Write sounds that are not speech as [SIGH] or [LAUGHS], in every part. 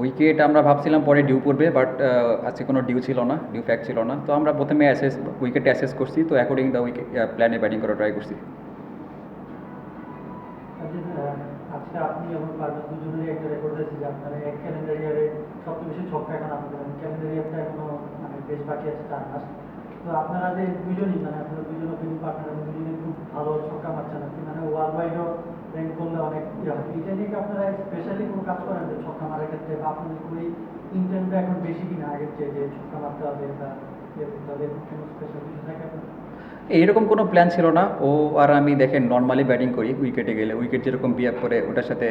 Wicket আমরা ভাবছিলাম পরে ডিউ পড়বে বাট আজকে কোনো ডিউ ছিল না ডিউ ফ্যাক্ট ছিল না। তো আমরা প্রথমে অ্যাসেস উইকেট অ্যাসেস করছি, তো অ্যাকর্ডিং দ্য উইকেট প্ল্যানে ব্যাটিং করা ট্রাই করছি। ইয়ারটা এখনও মানে আপনারা যে দুজনই মানে আপনারা দুজন ওপেনিং পার্টনার এবং দুজনে খুব ভালো ছক্কা মারছেন আপনি মানে ওয়ার্ল্ড ওয়াইডও করলে অনেক ইয়ে হবে এটা নিয়ে আপনারা স্পেশালি কোনো কাজ করেন যে ছক্কা মারার ক্ষেত্রে বা আপনাদের কোনো এখন বেশি কিনা আগের চেয়ে যে ছক্কা মারতে হবে বা ইয়ে করতে হবে এরকম কোনো স্পেশাল কিছু থাকে আপনার এইরকম কোনো প্ল্যান ছিল না। ও আর আমি দেখেন নর্মালি ব্যাটিং করি উইকেটে গেলে। উইকেট যেরকম বিহেভ করে ওটার সাথে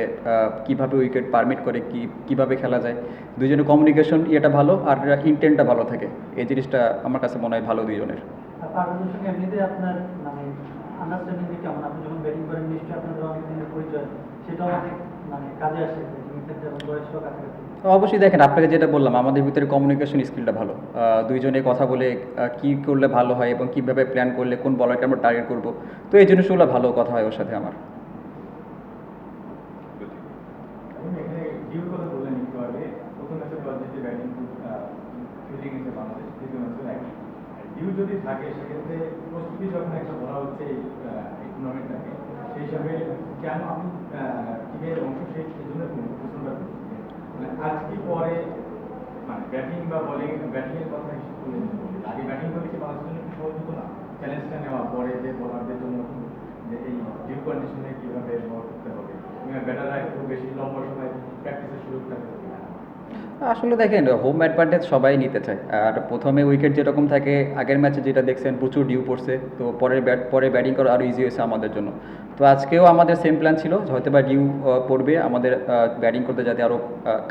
কীভাবে উইকেট পারমিট করে কি কীভাবে খেলা যায় দুজনের কমিউনিকেশন ইয়েটা ভালো আর ইন্টেন্টটা ভালো থাকে। এই জিনিসটা আমার কাছে মনে হয় ভালো আপনার মানে আন্ডারস্ট্যান্ডিং কেমন? আপনি যখন ব্যাটিং করেন নিশ্চয়ই আপনাদের অনেক দিনের পরিচয়। সেটাও অনেক মানে কাজে আসে অবশ্যই দেখেন আপনাকে যেটা বললাম আমাদের ভিতরে কমিউনিকেশন স্কিলটা ভালো। দুইজনে কথা বলে কি করলে ভালো হয় এবং কীভাবে প্ল্যান করলে কোন বলারকে আমরা টার্গেট করব। তো এই জিনিসগুলো ভালো কথা হয় ওর সাথে আমার। প্রথম ম্যাচে ব্যাটিং ফিল্ডিং বাংলাদেশ ডিউ যদি থাকে, সেক্ষেত্রে প্রস্তুতি যখন একটা বলা হচ্ছে এই সেই হিসাবে কেন আপনি টিমের অংশ সেই জন্য প্রশ্নটা মানে আজ কি পরে মানে ব্যাটিং বা বোলিং ব্যাটিংয়ের কথা তুলে আগে ব্যাটিং করলে কি বাংলাদেশের জন্য সহজ হতো না চ্যালেঞ্জটা নেওয়া পরে যে বোলারদের জন্য যে এই ডিউ কন্ডিশনে কীভাবে বল করতে হবে। ব্যাটাররা একটু বেশি লম্বা সময় প্র্যাকটিসের সুযোগ থাকে আসলে দেখেন হোম অ্যাডভান্টেজ সবাই নিতে চায়। আর প্রথমে উইকেট যেরকম থাকে, আগের ম্যাচে যেটা দেখছেন, প্রচুর ডিউ পড়ছে। তো পরের ব্যাট পরে ব্যাটিং করা আরও ইজি হয়েছে আমাদের জন্য। তো আজকেও আমাদের সেম প্ল্যান ছিল, হয়তো বা ডিউ পড়বে আমাদের ব্যাটিং করতে যাতে আরও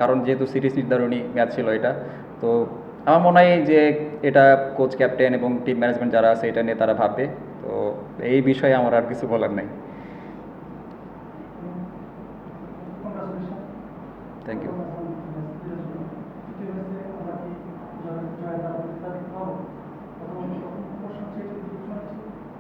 কারণ যেহেতু সিরিজ নির্ধারণী ম্যাচ ছিল এটা। তো আমার মনে হয় যে এটা কোচ ক্যাপ্টেন এবং টিম ম্যানেজমেন্ট যারা আছে, এটা নিয়ে তারা ভাববে। তো এই বিষয়ে আমার আর কিছু বলার নেই। থ্যাংক ইউ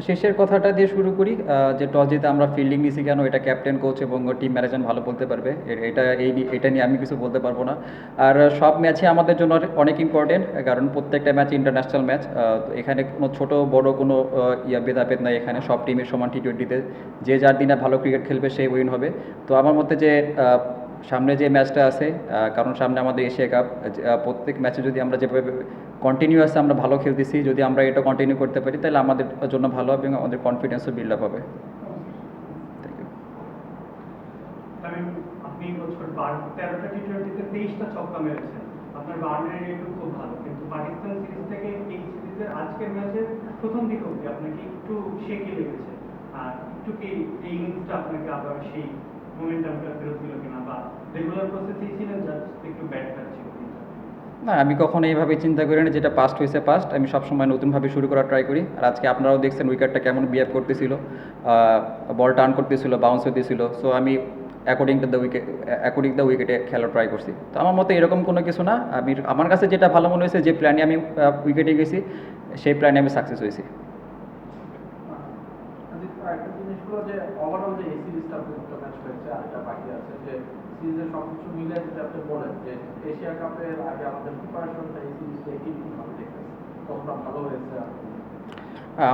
শেষের কথাটা দিয়ে শুরু করি যে টস জিতে আমরা ফিল্ডিং নিছি কেন, এটা ক্যাপ্টেন কোচ এবং টিম ম্যানেজমেন্ট ভালো বলতে পারবে। এটা এই এটা নিয়ে আমি কিছু বলতে পারব না। আর সব ম্যাচে আমাদের জন্য অনেক- ইম্পর্টেন্ট কারণ প্রত্যেকটা ম্যাচ ইন্টারন্যাশনাল ম্যাচ তো এখানে কোনো ছোট, বড় কোনো ইয়া ভেদাভেদ নাই এখানে। সব টিমের সমান টি টোয়েন্টিতে যে যার দিনে ভালো ক্রিকেট খেলবে সে উইন হবে। তো আমার মতে যে সামনে যে ম্যাচটা আছে কারণ সামনে আমাদের এশিয়া কাপ প্রত্যেক ম্যাচে যদি আমরা যেভাবে কন্টিনিউয়াস আমরা ভালো খেলতেছি, যদি আমরা এটা কন্টিনিউ করতে পারি, তাহলে আমাদের জন্য ভালো হবে এবং আমাদের কনফিডেন্সও বিল্ড আপ হবে। মোমেন্টামটা ফেরত দিল কিনা বা রেগুলার প্রসেসেই ছিলেন জাস্ট একটু ব্যাট ছিল না আমি কখনো এইভাবে চিন্তা করি না যেটা পাস্ট হয়েছে পাস্ট আমি সবসময় নতুনভাবে শুরু করার ট্রাই করি। আর আজকে আপনারাও দেখছেন উইকেটটা কেমন বিহেভ করতেছিল। বল টার্ন করতেছিল বাউন্স হতেছিল। সো আমি according to the wicket according the উইকেটে খেলা ট্রাই করছি। তো আমার মতে এরকম কোনো কিছু না। আমি আমার কাছে যেটা ভালো মনে হয়েছে যে প্ল্যানে আমি উইকেটে গেছি সেই প্ল্যানে আমি সাকসেস হয়েছি। যে ওভারঅল যে এই সিরিজটা দুটো ম্যাচ হয়েছে আর এটা বাকি আছে যে সিরিজের সব কিছু মিলে যেটা আপনি বলেন যে এশিয়া কাপের আগে আমাদের প্রিপারেশনটা এই সিরিজটা দেখতেছে কতটা ভালো হয়েছে?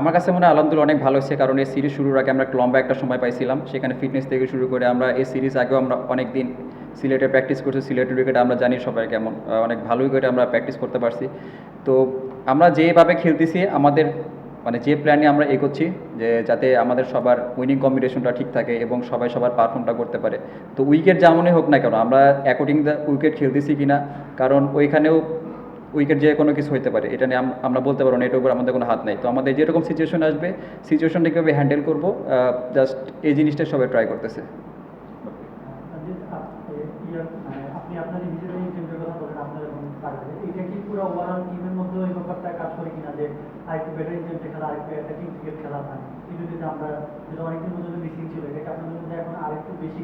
আমার কাছে মনে হয় আলহামদুলিল্লাহ অনেক ভালো হয়েছে, কারণ এই সিরিজ শুরুর আগে আমরা লম্বা একটা সময় পাইছিলাম। সেখানে ফিটনেস থেকে শুরু করে আমরা এই সিরিজ আগেও আমরা অনেক দিন সিলেটে প্র্যাকটিস করছি, সিলেটের উইকেটে আমরা জানি সবাই কেমন অনেক ভালো উইকেটে আমরা প্র্যাকটিস করতে পারছি। তো আমরা যেভাবে খেলতেছি, আমাদের মানে যে প্ল্যানে আমরা এগোচ্ছি, যে যাতে আমাদের সবার উইনিং কম্বিনেশনটা ঠিক থাকে এবং সবাই সবার পারফর্মটা করতে পারে। তো উইকেট যেমনই হোক না কেন, আমরা অ্যাকর্ডিং দ্য উইকেট খেলতেছি কিনা, কারণ ওইখানেও উইকেট যে কোনো কিছু হতে পারে। এটা নিয়ে আমরা বলতে পারব না, এটার উপর আমাদের কোনো হাত নেই। তো আমাদের যেরকম সিচুয়েশন আসবে সিচুয়েশনটা কীভাবে হ্যান্ডেল করব জাস্ট এই জিনিসটা সবাই ট্রাই করতেছে মানে আপনি আপনার নিজেদের টিমের কথা বলেন আপনার এবং তাদের এইটা কি পুরো ওভারঅল টিমের মধ্যে ওই ব্যাপারটা কাজ করে কিনা যে আরেকটু ইন্টেন্টে খেলা আরেকটু অ্যাটাকিং ক্রিকেট খেলা হয়। আমরা যেটা অনেকদিন পর্যন্ত মিসিং ছিল এটাকে আপনাদের মধ্যে এখন আরেকটু বেশি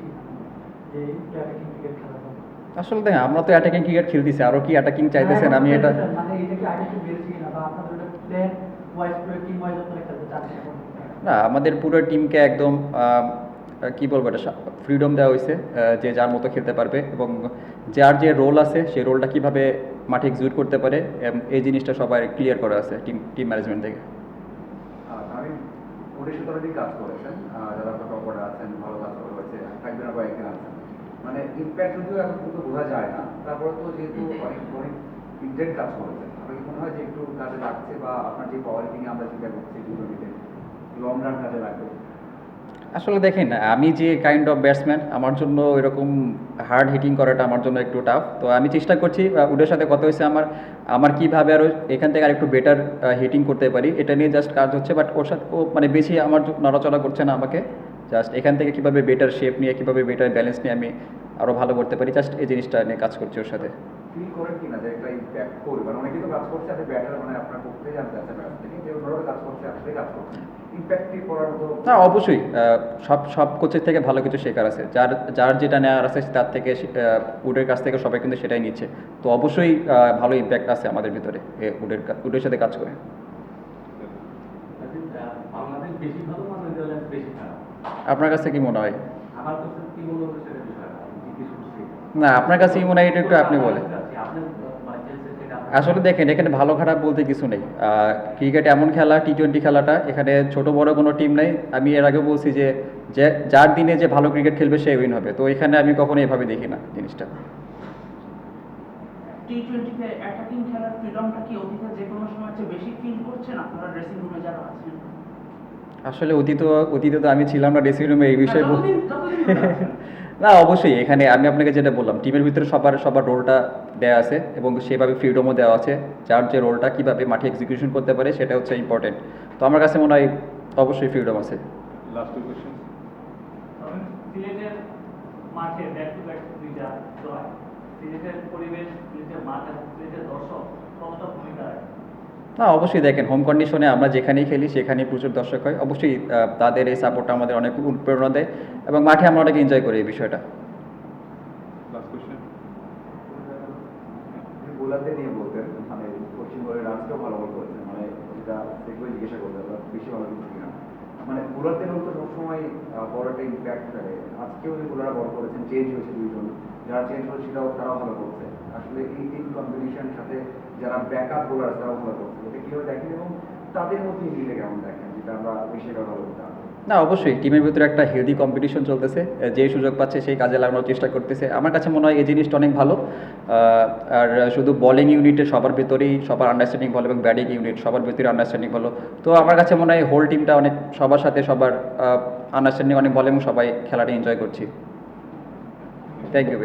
যে একটু অ্যাটাকিং ক্রিকেট খেলা হয়। আসলে দেখেন আমরা তো অ্যাটাকিং ক্রিকেট খেলতেছি আরও কি অ্যাটাকিং চাইতেছেন? আমি এটা মানে এটা কি আগে একটু বেড়েছে কিনা বা আপনাদের ওটা প্ল্যান ওয়াইজ করে টিম ওয়াইজ আপনারা খেলতে চান না আমাদের পুরো টিমকে একদম কি বলব এটা ফ্রিডম দেওয়া হয়েছে যে যার মতো খেলতে পারবে এবং যার যে রোল আছে সেই রোলটা কীভাবে মাঠে এক্সিকিউট করতে পারে এই জিনিসটা সবাই ক্লিয়ার করা আছে টিম টিম ম্যানেজমেন্ট থেকে। কাজ করেছেন যারা আছেন ভালো কাজ থাকবেন আছেন। মানে ইম্প্যাক্ট যদিও এখন কিন্তু বোঝা যায় না তারপরে তো যেহেতু অনেক অনেক ইন্টেন্ট কাজ করেছেন মনে হয় যে একটু কাজে লাগছে বা আপনার যে পাওয়ার কিনে আমরা চিন্তা করছি দুটো দিতে লং রান কাজে লাগবে? আসলে দেখেন, আমি যে কাইন্ড অফ ব্যাটসম্যান আমার জন্য এরকম হার্ড হিটিং করাটা আমার জন্য একটু টাফ তো আমি চেষ্টা করছি উডের সাথে কথা হয়েছে আমার আমার কীভাবে আরও এখান থেকে আর একটু বেটার হিটিং করতে পারি, এটা নিয়ে জাস্ট কাজ হচ্ছে বাট ওর সাথে ও মানে বেশি আমার নড়াচড়া করছে না আমাকে। জাস্ট এখান থেকে কীভাবে বেটার শেপ নিয়ে, কীভাবে বেটার ব্যালেন্স নিয়ে আমি আরও ভালো করতে পারি জাস্ট এই জিনিসটা নিয়ে কাজ করছি ওর সাথে। মানে কাজ করছে না অবশ্যই সব সব কোচের থেকে ভালো কিছু শেখার আছে। যার যার যেটা নেওয়ার আছে তার থেকে উডের কাছ থেকে সবাই কিন্তু সেটাই নিচ্ছে। তো অবশ্যই ভালো ইম্প্যাক্ট আছে আমাদের ভিতরে এ উডের উডের সাথে কাজ করে। বাংলাদেশ বেশি ভালো না নেদারল্যান্ডস বেশি খারাপ? আপনার কাছে কি মনে হয়? মনে না আপনার কাছে কি মনে হয় এটা একটু আপনি বলেন আপনি মানে চেলসি থেকে আপনি- আসলে দেখেন এখানে ভালো খারাপ বলতে কিছু নেই। ক্রিকেট এমন খেলা টি টোয়েন্টি খেলাটা এখানে ছোট বড় কোনো টিম নেই। আমি এর আগে বলছি যে যে যার দিনে যে ভালো ক্রিকেট খেলবে সে উইন হবে। তো এখানে আমি কখনো এভাবে দেখি না জিনিসটা। টি টোয়েন্টিতে অ্যাটাকিং খেলার ফ্রিডমটা কি অতীতে যে কোনো সময় বেশি ফিল করছেন আপনারা ড্রেসিং রুমে যারা আছেন আসলে অতীত অতীতে তো আমি ছিলাম না ড্রেসিং রুমে এই বিষয়ে [LAUGHS] না অবশ্যই এখানে আমি আপনাকে যেটা বললাম টিমের ভিতরে সবার সবার রোলটা দেওয়া আছে এবং সেভাবে ফ্রিডমও দেওয়া আছে। যার যে রোলটা কীভাবে মাঠে এক্সিকিউশন করতে পারে সেটা হচ্ছে ইম্পর্টেন্ট তো আমার কাছে মনে হয় অবশ্যই ফ্রিডম আছে। লাস্ট টু কোয়েশ্চেন সিলেটের মাঠে ব্যাক টু ব্যাক দুইটা পরিবেশ দর্শক কতটা ভূমিকা রাখে। না অবশ্যই দেখেন হোম কন্ডিশনে আমরা যেখানেই খেলি সেখানেই প্রচুর দর্শক হয়। অবশ্যই তাদের এই সাপোর্টটা আমাদের অনেক অনুপ্রেরণা দেয় এবং মাঠে আমরা অনেক এনজয় করি এই বিষয়টা। মানে পশ্চিমবঙ্গের রানসটাও ভালো বল মানে কিনা। মানে বোলারদের তো সবসময় বড় একটা ইম্প্যাক্ট ফেলে যে বোলাররা বল করেছেন চেঞ্জ হয়েছে দুইজন। যারা চেঞ্জ হয়েছে সেটাও তারাও ভালো করছে। আসলে এই তিন কম্পিটিশন সাথে যারা ব্যাকআপ বোলার তারাও ভালো করছে। এটা কেউ দেখেন এবং তাদের মধ্যে মিলে কেমন দেখেন, যেটা আমরা বেশি একটা ভালো করতে পারি। না, অবশ্যই। টিমের ভিতরে একটা হেলদি কম্পিটিশন চলতেছে। যে সুযোগ পাচ্ছে সেই কাজে লাগানোর চেষ্টা করতেছে। আমার কাছে মনে হয় এই জিনিসটা অনেক ভালো। আর শুধু বলিং ইউনিটে সবার ভিতরেই সবার আন্ডারস্ট্যান্ডিং ভালো এবং ব্যাটিং ইউনিট সবার ভিতরে আন্ডারস্ট্যান্ডিং ভালো। তো আমার কাছে মনে হয় হোল টিমটা অনেক, সবার সাথে সবার আন্ডারস্ট্যান্ডিং অনেক ভালো এবং সবাই খেলাটা এনজয় করছি। Thank you